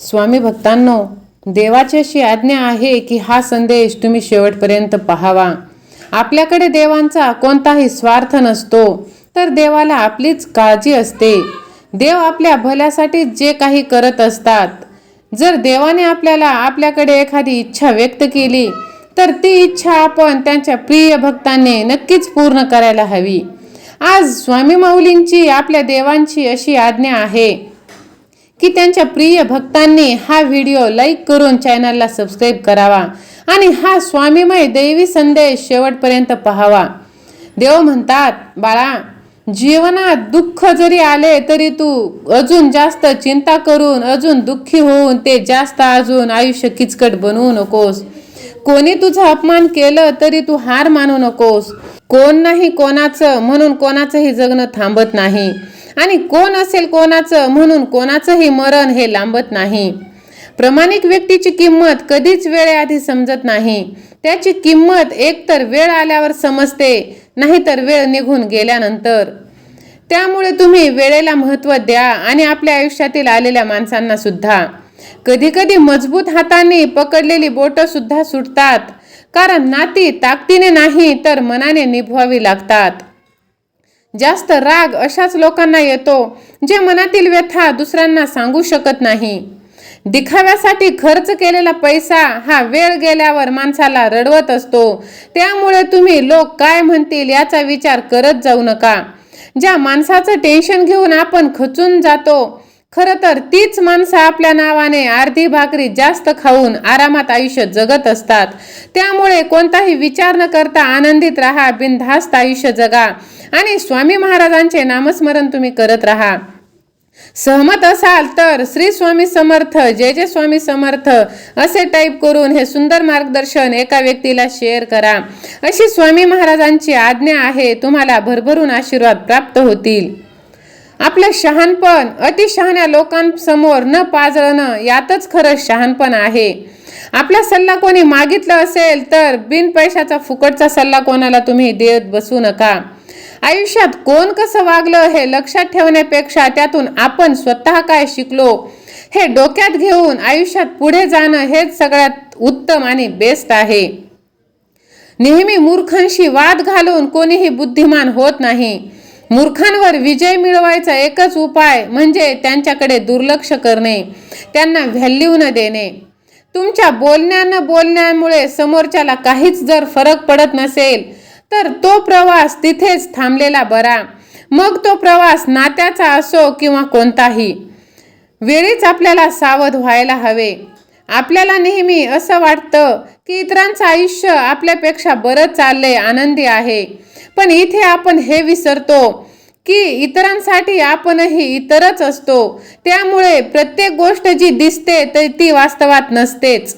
स्वामी भक्तांनो देवाची अशी आज्ञा आहे की हा संदेश तुम्ही शेवटपर्यंत पाहावा. आपल्याकडे देवांचा कोणताही स्वार्थ नसतो तर देवाला आपलीच काळजी असते. देव आपल्या भल्यासाठी जे काही करत असतात. जर देवाने आपल्याला आपल्याकडे एखादी इच्छा व्यक्त केली तर ती इच्छा आपण त्यांच्या प्रिय भक्तांनी नक्कीच पूर्ण करायला हवी. आज स्वामी माऊलींची आपल्या देवांची अशी आज्ञा आहे की त्यांच्या प्रिय भक्तांनी हा व्हिडिओ लाईक करून चॅनलला सबस्क्राईब करावा आणि हा स्वामीमय दैवी संदेश शेवटपर्यंत पाहावा. देव म्हणतात बाळा जीवनात दुःख जरी आले तरी तू अजून जास्त चिंता करून अजून दुःखी होऊन ते जास्त अजून आयुष्य किचकट बनवू नकोस. कोणी तुझा अपमान केलं तरी तू हार मानू नकोस. कोण नाही कोणाचं म्हणून कोणाचंही जगणं थांबत नाही. आणि कोण असेल कोणाचं म्हणून कोणाचंही मरण हे लांबत नाही. प्रामाणिक व्यक्तीची किंमत कधीच वेळेआधी समजत नाही. त्याची किंमत एकतर वेळ आल्यावर समजते नाहीतर वेळ निघून गेल्यानंतर. त्यामुळे तुम्ही वेळेला महत्त्व द्या आणि आपल्या आयुष्यातील आलेल्या माणसांना सुद्धा. कधी कधी मजबूत हाताने पकडलेली बोटं सुद्धा सुटतात. कारण नाती ताकदीने नाही तर मनाने निभवावी लागतात. जास्त राग अशाच लोकांना येतो जे मनातील व्यथा दुसऱ्यांना सांगू शकत नाही. दिखाव्यासाठी खर्च केलेला पैसा हा वेळ गेल्यावर माणसाला रडवत असतो. त्यामुळे तुम्ही लोक काय म्हणतील याचा विचार करत जाऊ नका. ज्या माणसाचं टेन्शन घेऊन आपण खचून जातो खरं तर तीच माणसं आपल्या नावाने अर्धी भाकरी जास्त खाऊन आरामात आयुष्य जगत असतात. त्यामुळे कोणताही विचार न करता आनंदित राहा बिनधास्त आयुष्य जगा. आणि स्वामी महाराजांचे नामस्मरण तुम्ही करत राहा. सहमत असाल तर श्री स्वामी समर्थ जय जय स्वामी समर्थ असे टाईप करून हे सुंदर मार्गदर्शन एका व्यक्तीला शेअर करा. अशी स्वामी महाराजांची आज्ञा आहे तुम्हाला भरभरून आशीर्वाद प्राप्त होतील. आपलं शहाणपण अतिशहाण्या लोकांसमोर न पाजळणं यातच खरं शहाणपण आहे. आपला सल्ला कोणी मागितलं असेल तर बिन पैशाचा फुकटचा सल्ला कोणाला तुम्ही देत बसू नका. आयुष्यात कोण कसं वागलं हे लक्षात ठेवण्यापेक्षा त्यातून आपण स्वतः काय शिकलो हे डोक्यात घेऊन आयुष्यात पुढे जाणं हेच सगळ्यात उत्तम आणि बेस्ट आहे. नेहमी मूर्खांशी वाद घालून कोणीही बुद्धिमान होत नाही. मूर्खांवर विजय मिळवायचा एकच उपाय म्हणजे त्यांच्याकडे दुर्लक्ष करणे त्यांना व्हॅल्यू न देणे. तुमच्या बोलण्यानं बोलण्यामुळे समोरच्याला काहीच जर फरक पडत नसेल तर तो प्रवास तिथेच थांबलेला बरा. मग तो प्रवास नात्याचा असो किंवा कोणताही. वेळीच आपल्याला सावध व्हायला हवे. आपल्याला नेहमी असं वाटतं की इतरांचं आयुष्य आपल्यापेक्षा बरं चाललंय आनंदी आहे. पण इथे आपण हे विसरतो की इतरांसाठी आपणही इतरच असतो. त्यामुळे प्रत्येक गोष्ट जी दिसते तर ती वास्तवात नसतेच.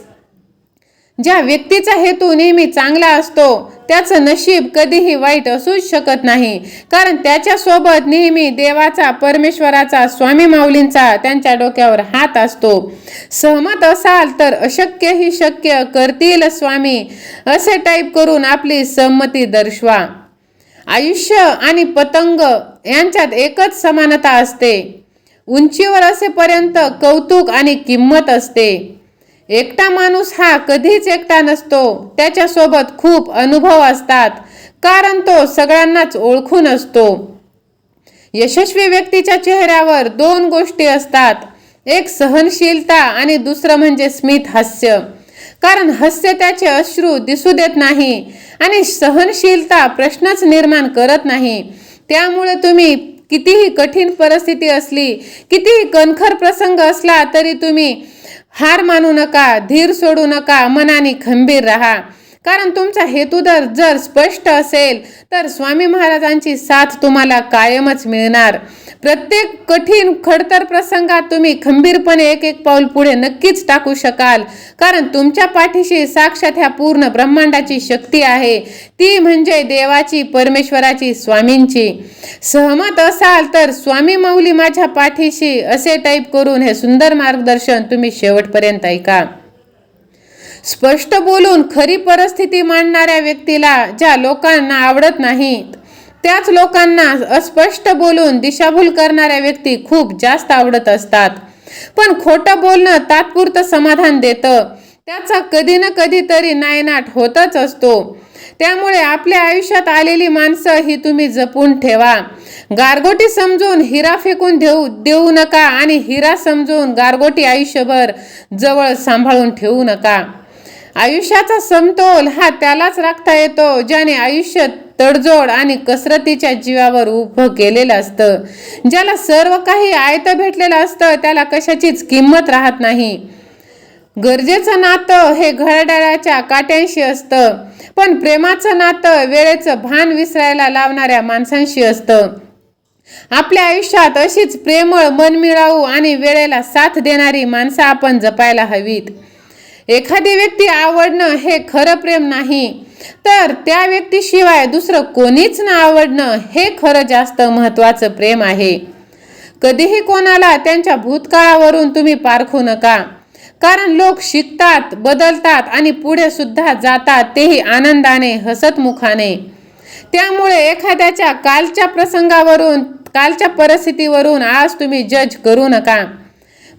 ज्या व्यक्तीचा हेतू नेहमी चांगला असतो त्याचं नशीब कधीही वाईट असूच शकत नाही. कारण त्याच्यासोबत नेहमी देवाचा परमेश्वराचा स्वामी माऊलींचा त्यांच्या डोक्यावर हात असतो. सहमत असाल तर अशक्य ही शक्य करतील स्वामी असे टाईप करून आपली संमती दर्शवा. आयुष्य आणि पतंग यांच्यात एकच समानता असते. उंचीवर असेपर्यंत कौतुक आणि किंमत असते. एकटा माणूस हा कधीच एकटा नसतो. त्याच्यासोबत खूप अनुभव असतात. कारण तो सगळ्यांनाच ओळखून असतो. यशस्वी व्यक्तीच्या चेहऱ्यावर दोन गोष्टी असतात. एक सहनशीलता आणि दुसरं म्हणजे स्मित हास्य. कारण हास्य त्याचे अश्रू दिसू देत नाही आणि सहनशीलता प्रश्नच निर्माण करत नाही. त्यामुळे तुम्ही कितीही कठीण परिस्थिती असली कितीही कणखर प्रसंग असला तरी तुम्ही हार मानू नका धीर सोडू नका मनाने खंबीर राहा. कारण तुमचा हेतू जर जर स्पष्ट असेल तर स्वामी महाराजांची साथ तुम्हाला कायमच मिळणार. प्रत्येक कठीण खडतर प्रसंगात तुम्ही खंबीरपणे एक एक पाऊल पुढे नक्कीच टाकू शकाल. कारण तुमच्या पाठीशी साक्षात ह्या पूर्ण ब्रह्मांडाची शक्ती आहे. ती म्हणजे देवाची परमेश्वराची स्वामींची. सहमत असाल तर स्वामी माऊली माझ्या पाठीशी असे टाईप करून हे सुंदर मार्गदर्शन तुम्ही शेवटपर्यंत ऐका. स्पष्ट बोलून खरी परिस्थिती मांडणाऱ्या व्यक्तीला ज्या लोकांना आवडत नाहीत त्याच लोकांना अस्पष्ट बोलून दिशाभूल करणाऱ्या व्यक्ती खूप जास्त आवडत असतात. पण खोटं बोलणं तात्पुरतं समाधान देतं. त्याचा कधी ना कधीतरी नायनाट होतच असतो. त्यामुळे आपल्या आयुष्यात आलेली माणसं ही तुम्ही जपून ठेवा. गारगोटी समजून हिरा फेकून देऊ देऊ नका आणि हिरा समजून गारगोटी आयुष्यभर जवळ सांभाळून ठेवू नका. आयुष्याचा समतोल हा त्यालाच राखता येतो ज्याने आयुष्य तडजोड आणि कसरतीच्या जीवावर उभं केलेलं असतं. ज्याला सर्व काही आयतं भेटलेलं असतं त्याला कशाचीच किंमत राहत नाही. गरजेचं नातं हे घरडाळ्याच्या काट्यांशी असतं पण प्रेमाचं नातं वेळेचं भान विसरायला लावणाऱ्या माणसांशी असतं. आपल्या आयुष्यात अशीच प्रेमळ मनमिळावू आणि वेळेला साथ देणारी माणसं आपण जपायला हवीत. एखादी व्यक्ती आवडणं हे खरं प्रेम नाही तर त्या व्यक्तीशिवाय दुसरं कोणीच न आवडणं हे खरं जास्त महत्वाचं प्रेम आहे. कधीही कोणाला त्यांच्या भूतकाळावरून तुम्ही पारखू नका. कारण लोक शिकतात बदलतात आणि पुढे सुद्धा जातात तेही आनंदाने हसतमुखाने. त्यामुळे एखाद्याच्या कालच्या प्रसंगावरून कालच्या परिस्थितीवरून आज तुम्ही जज करू नका.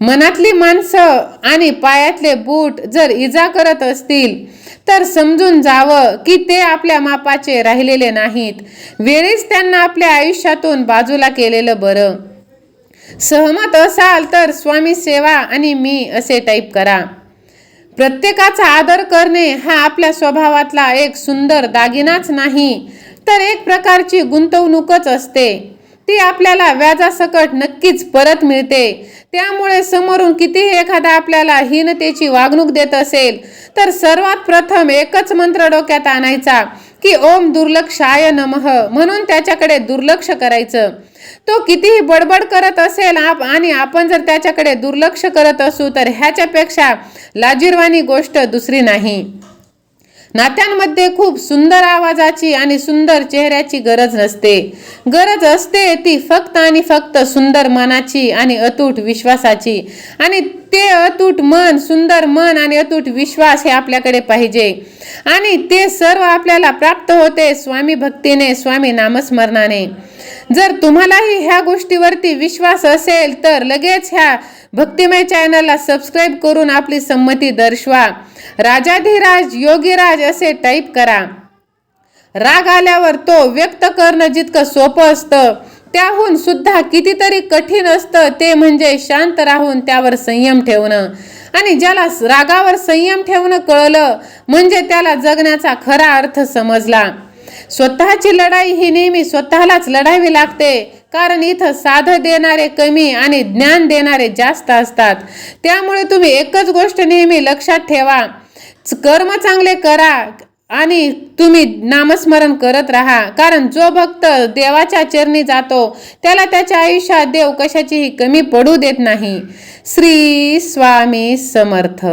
मनातली माणसं आणि पायातले बूट जर इजा करत असतील तर समजून जावं की ते आपल्या मापाचे राहिलेले नाहीत. वेळीच त्यांना आपल्या आयुष्यातून बाजूला केलेलं बरं. सहमत असाल तर स्वामी सेवा आणि मी असे टाईप करा. प्रत्येकाचा आदर करणे हा आपल्या स्वभावातला एक सुंदर दागिनाच नाही तर एक प्रकारची गुंतवणूकच असते. ती आपल्याला व्याजासकट नक्कीच परत मिळते. त्यामुळे समोरून कितीही एखादा आपल्याला हीनतेची वागणूक देत असेल तर सर्वात प्रथम एकच मंत्र डोक्यात आणायचा की ओम दुर्लक्षाय नमः. म्हणून त्याच्याकडे दुर्लक्ष करायचं. तो कितीही बडबड करत असेल आप आणि आपण जर त्याच्याकडे दुर्लक्ष करत असू तर ह्याच्यापेक्षा लाजीरवाणी गोष्ट दुसरी नाही. नात्यांमध्ये खूप सुंदर आवाजाची आणि सुंदर चेहऱ्याची गरज नसते गरज असते ती फक्त आणि फक्त सुंदर मनाची आणि अतूट विश्वासाची. आणि ते अतूट मन सुंदर मन आणि अतूट विश्वास हे आपल्याकडे पाहिजे. आणि ते सर्व आपल्याला प्राप्त होते स्वामी भक्तीने स्वामी नामस्मरणाने. जर तुम्हालाही ह्या गोष्टीवरती विश्वास असेल तर लगेच ह्या भक्तिमय चॅनलला सबस्क्राईब करून आपली संमती दर्शवा. राजाधिराज योगीराज असे टाईप करा. राग आल्यावर तो व्यक्त करणं जितकं सोपं असतं त्याहून सुद्धा कितीतरी कठीण असतं ते म्हणजे शांत राहून त्यावर संयम ठेवणं. आणि ज्याला रागावर संयम ठेवणं कळलं म्हणजे त्याला जगण्याचा खरा अर्थ समजला. स्वतःची लढाई ही नेहमी स्वतःलाच लढावी लागते. कारण इथं साध देणारे कमी आणि ज्ञान देणारे जास्त असतात. त्यामुळे तुम्ही एकच गोष्ट नेहमी लक्षात ठेवा. कर्म चांगले करा आणि तुम्ही नामस्मरण करत राहा. कारण जो भक्त देवाच्या चरणी जातो त्याला त्याच्या आयुष्यात देव कशाचीही कमी पडू देत नाही. श्री स्वामी समर्थ.